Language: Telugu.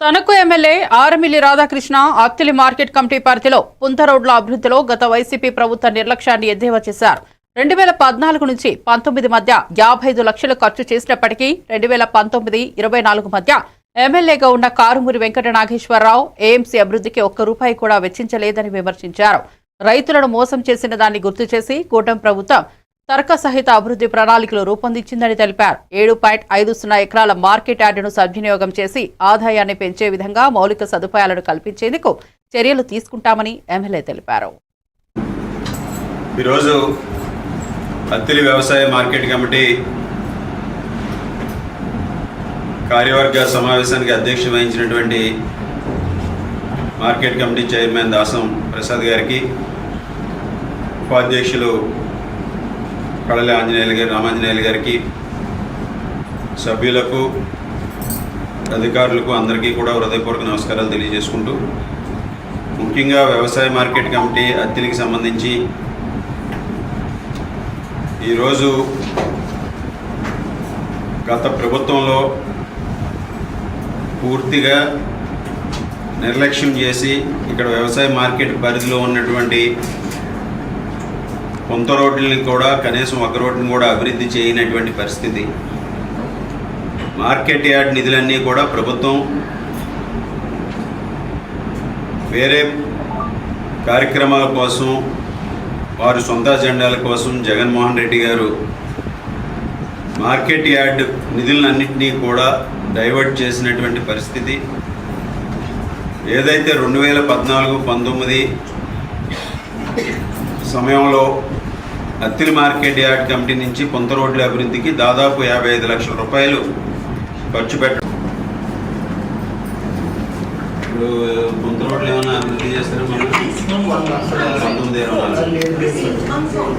తనకు MLA Aramilli Radhakrishna Attili market committee పరిధిలో పుంత రోడ్ల అభివృద్ధిలో గత వైసీపీ ప్రభుత్వ నిర్లక్ష్యాన్ని ఎద్దేవా చేశారు. రెండు వేల పద్నాలుగు నుంచి పంతొమ్మిది మధ్య యాభై ఐదు లక్షలు ఖర్చు చేసినప్పటికీ రెండు వేల పంతొమ్మిది ఇరవై నాలుగు మధ్య ఎమ్మెల్యేగా ఉన్న కారుమూరి వెంకట నాగేశ్వరరావు ఏఎంసీ అభివృద్ధికి ఒక్క రూపాయి కూడా వెచ్చించలేదని విమర్శించారు. రైతులను మోసం చేసిన దాన్ని గుర్తు చేసి కూటమి ప్రభుత్వం తర్క సహిత అభివృద్ధి ప్రణాళికలు రూపొందించిందని తెలిపారు. ఏడు పాయింట్ ఐదు సున్నా ఎకరాల మార్కెట్ యార్డును సద్వినియోగం చేసి ఆదాయాన్ని పెంచే విధంగా మౌలిక సదుపాయాలను కల్పించేందుకు చర్యలు తీసుకుంటామని ఎమ్మెల్యే తెలిపారు. ఈరోజు అత్తిలి వ్యవసాయ మార్కెట్ కమిటీ కార్యవర్గ సమావేశానికి అధ్యక్ష వహించినటువంటి market committee chairman Dasam Prasad గారికి ఉపాధ్యక్షులు కడలి ఆంజనేయులు గారి రామాంజనేయులు గారికి సభ్యులకు అధికారులకు అందరికీ కూడా హృదయపూర్వక నమస్కారాలు తెలియజేసుకుంటూ ముఖ్యంగా వ్యవసాయ మార్కెట్ కమిటీ అత్తిలికి సంబంధించి ఈరోజు గత ప్రభుత్వంలో పూర్తిగా నిర్లక్ష్యం చేసి ఇక్కడ వ్యవసాయ మార్కెట్ పరిధిలో ఉన్నటువంటి కొంత రోడ్లని కూడా కనీసం ఒక రోడ్డుని కూడా అభివృద్ధి చేయనటువంటి పరిస్థితి. మార్కెట్ యార్డ్ నిధులన్నీ కూడా ప్రభుత్వం వేరే కార్యక్రమాల కోసం వారి సొంత అజెండాల కోసం జగన్మోహన్ రెడ్డి గారు మార్కెట్ యార్డ్ నిధులన్నింటినీ కూడా డైవర్ట్ చేసినటువంటి పరిస్థితి. ఏదైతే రెండు వేల పద్నాలుగు పంతొమ్మిది సమయంలో అత్తిలి మార్కెట్ యార్డ్ కమిటీ నుంచి కొంత రోడ్ల అభివృద్ధికి దాదాపు యాభై ఐదు లక్షల రూపాయలు ఖర్చు పెట్ట ఇప్పుడు కొంత రోడ్లు ఏమైనా అభివృద్ధి చేస్తారా మనం పంతొమ్మిది ఇరవై నాలుగు